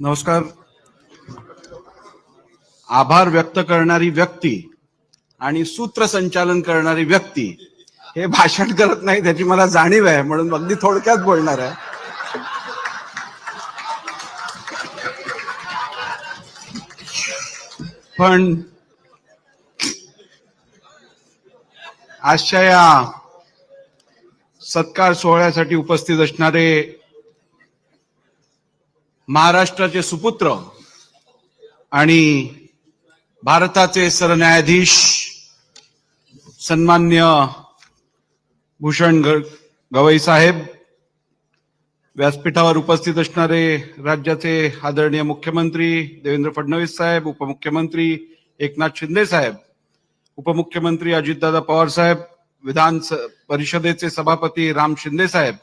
नमस्कार. आभार व्यक्त करणारी व्यक्ती आणि सूत्रसंचालन करणारी व्यक्ती हे भाषण करत नाही त्याची मला जाणीव आहे म्हणून अगदी थोडक्यात बोलणार आहे. पण आजच्या या सत्कार सोहळ्यासाठी उपस्थित असणारे महाराष्ट्राचे सुपुत्र आणि भारताचे सरन्यायाधीश सन्मान्य भूषण गवई साहेब व्यासपीठावर उपस्थित असणारे राज्याचे आदरणीय मुख्यमंत्री देवेंद्र फडणवीस साहेब उपमुख्यमंत्री एकनाथ शिंदे साहेब उपमुख्यमंत्री अजितदादा पवार साहेब विधान स- परिषदेचे सभापती राम शिंदे साहेब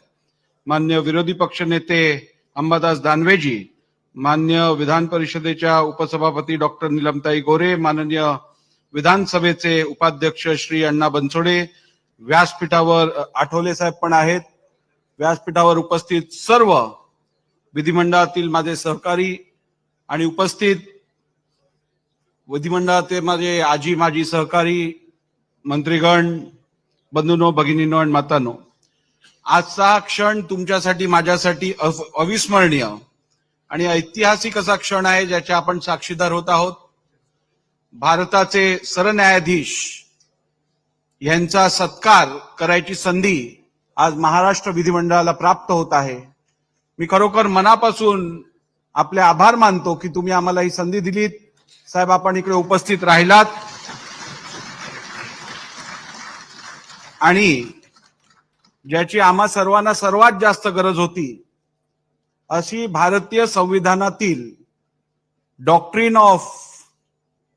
मान्य विरोधी पक्षनेते अंबादास दानवेजी मान्य विधान परिषदेच्या उपसभापती डॉक्टर निलमताई गोरे माननीय विधानसभेचे उपाध्यक्ष श्री अण्णा बनसोडे व्यासपीठावर आठवले साहेब पण आहेत. व्यासपीठावर उपस्थित सर्व विधिमंडळातील माझे सहकारी आणि उपस्थित विधिमंडळाचे माझे आजी माजी सहकारी मंत्रीगण बंधूनो भगिनीनो आणि मातानो आजचा क्षण तुमच्यासाठी माझ्यासाठी अविस्मरणीय. आणि ऐतिहासिक असा क्षण आहे ज्याच्या आपण साक्षीदार होत आहोत. भारताचे सरन्यायाधीश यांचा सत्कार करायची संधी आज महाराष्ट्र विधिमंडळाला प्राप्त होत आहे. मी खरोखर मनापासून आपले आभार मानतो की तुम्ही आम्हाला ही संधी दिलीत. साहेब आपण इकडे उपस्थित राहिलात. आणि ज्याची आम्हा सर्वांना सर्वात जास्त गरज होती अशी भारतीय संविधानातील doctrine of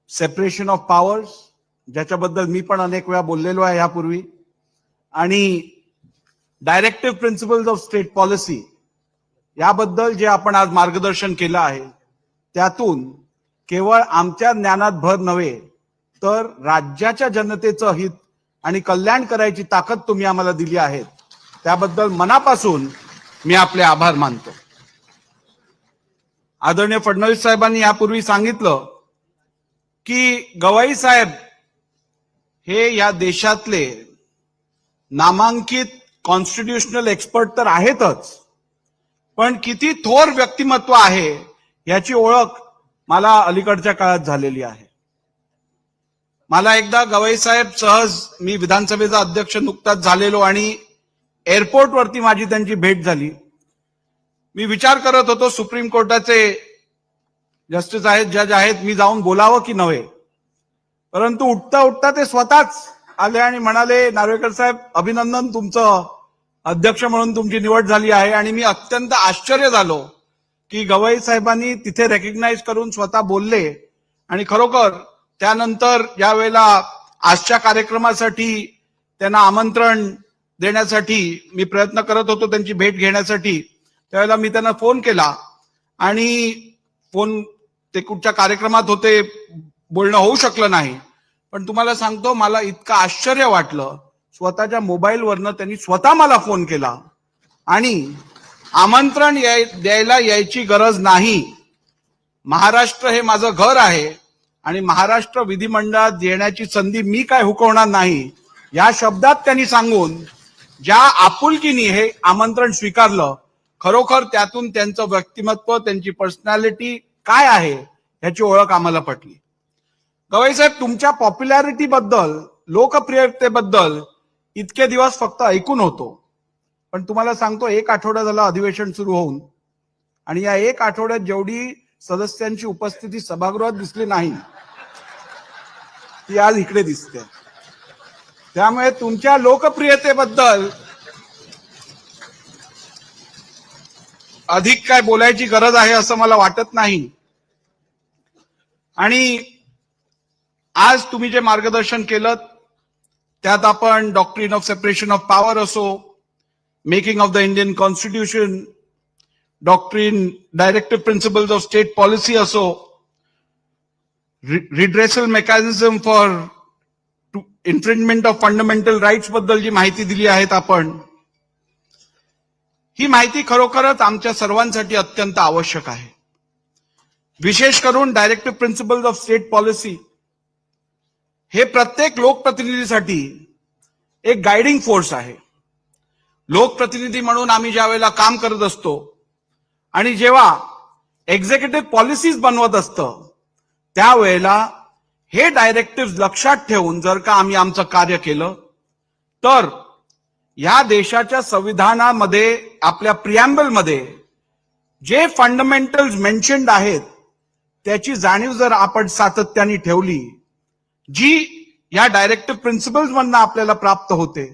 separation of powers ज्याच्याबद्दल मी पण अनेक वेळा बोललेलो आहे यापूर्वी आणि directive principles of state policy याबद्दल जे आपण आज मार्गदर्शन केलं आहे त्यातून केवळ आमच्या ज्ञानात भर नव्हे तर राज्याच्या जनतेचं हित आणि कल्याण करायची ताकद तुम्ही आम्हाला दिली आहेत. त्याबद्दल मनापासून मी आपले आभार मानतो. आदरणीय फडणवीस साहेबांनी यापूर्वी सांगितलं की गवाई साहेब हे या देशातले नामांकित कॉन्स्टिट्युशनल एक्सपर्ट तर आहेतच पण किती थोर व्यक्तिमत्व आहे याची ओळख मला अलीकडच्या काळात झालेली आहे. मला एकदा गवई साहेब सहज मी विधानसभेचा अध्यक्ष नुकताच झालेलो आणि एअरपोर्टवरती माझी त्यांची भेट झाली. मी विचार करत होतो सुप्रीम कोर्टाचे जस्टिस आहेत जज आहेत मी जाऊन बोलावं की नव्हे? परंतु उठता उठता ते स्वतःच आले आणि म्हणाले नार्वेकर साहेब अभिनंदन तुमचं अध्यक्ष म्हणून तुमची निवड झाली आहे आणि मी अत्यंत आश्चर्य झालो की गवई साहेबांनी तिथे रेकग्नाईज करून स्वतः बोलले. आणि खरोखर त्यानंतर ज्या वेळेला आजच्या कार्यक्रमासाठी त्यांना आमंत्रण देण्यासाठी मी प्रयत्न करत होतो त्यांची भेट घेण्यासाठी. त्यावेळेला मी त्यांना फोन केला आणि फोन ते कुठच्या कार्यक्रमात होते बोलणं होऊ शकलं नाही. पण तुम्हाला सांगतो मला इतकं आश्चर्य वाटलं. स्वतःच्या मोबाईलवरनं त्यांनी स्वतः मला फोन केला. आणि आमंत्रण याय- द्यायला यायची गरज नाही. महाराष्ट्र हे माझं घर आहे आणि महाराष्ट्र विधिमंडळात येण्याची संधी मी काय हुकवणार नाही? या शब्दात त्यांनी सांगून ज्या आपुलकीने हे आमंत्रण स्वीकारलं खरोखर त्यातून त्यांचं व्यक्तिमत्व त्यांची पर्सनॅलिटी काय आहे याची ओळख आम्हाला पटली. गवई साहेब तुमच्या पॉप्युलॅरिटी बद्दल लोकप्रियतेबद्दल इतके दिवस फक्त ऐकून होतो. पण तुम्हाला सांगतो एक आठवडा झाला अधिवेशन सुरू होऊन. आणि या एक आठवड्यात जेवढी सदस्यांची उपस्थिती सभागृहात दिसली नाही ती आज इकडे दिसते. त्यामुळे तुमच्या लोकप्रियतेबद्दल अधिक काय बोलायची गरज आहे असं मला वाटत नाही. आणि आज तुम्ही जे मार्गदर्शन केलं त्यात आपण doctrine of separation of power असो making of the Indian constitution doctrine directive principles of state policy असो redressal mechanism for infringement of fundamental राईट्सबद्दल जी माहिती दिली आहेत आपण ही माहिती खरोखरच आमच्या सर्वांसाठी अत्यंत आवश्यक आहे. विशेष करून directive principles of state policy हे प्रत्येक लोकप्रतिनिधीसाठी एक गायडिंग फोर्स आहे. लोकप्रतिनिधी म्हणून आम्ही ज्या वेळेला काम करत असतो आणि जेव्हा एक्झिक्युटिव्ह पॉलिसीज बनवत असतं त्यावेळेला हे डायरेक्टिव्ह लक्षात ठेवून जर का आम्ही आमचं कार्य केलं तर या देशाच्या संविधानामध्ये आपल्या प्रियांबलमध्ये जे फंडामेंटल्स मेन्शन्ड आहेत त्याची जाणीव जर आपण सातत्याने ठेवली जी या डायरेक्टिव्ह प्रिन्सिपल्स मधनं आपल्याला प्राप्त होते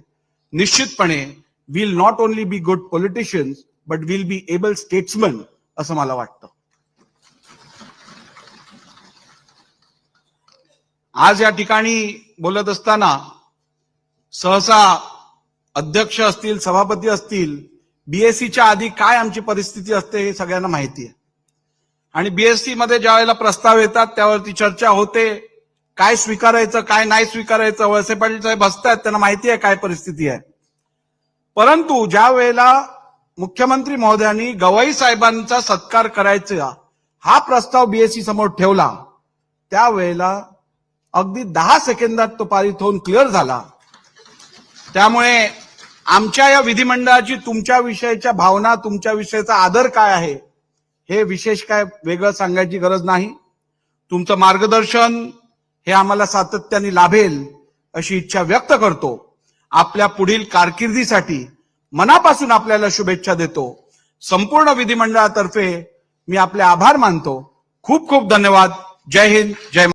निश्चितपणे will not only be good politicians but will be able statesman असं मला वाटतं. आज या ठिकाणी बोलत असताना सहसा अध्यक्ष असतील सभापती असतील बीएससीच्या आधी काय आमची परिस्थिती असते हे सगळ्यांना माहिती आहे. आणि बीएससी मध्ये ज्या वेळेला प्रस्ताव येतात त्यावरती चर्चा होते. काय स्वीकारायचं काय नाही स्वीकारायचं वळसे पाटील साहेब बसतायत त्यांना माहिती आहे काय परिस्थिती आहे. परंतु ज्या वेळेला मुख्यमंत्री महोदयांनी गवाई साहेबांचा सत्कार करायचा हा प्रस्ताव बीएससी समोर ठेवला त्यावेळेला अगदी दहा सेकंदात तो पारित होऊन क्लिअर झाला. त्यामुळे आमच्या या विधिमंडळाची तुमच्या विषयीच्या भावना तुमच्या विषयीचा आदर काय आहे हे विशेष काय वेगळं सांगायची गरज नाही. तुमचं मार्गदर्शन हे आम्हाला सातत्याने लाभेल अशी इच्छा व्यक्त करतो. आपल्या पुढील कारकिर्दीसाठी मनापासून आपल्याला शुभेच्छा देतो. संपूर्ण विधिमंडळातर्फे मी आपले आभार मानतो. खूप खूप धन्यवाद. जय हिंद जय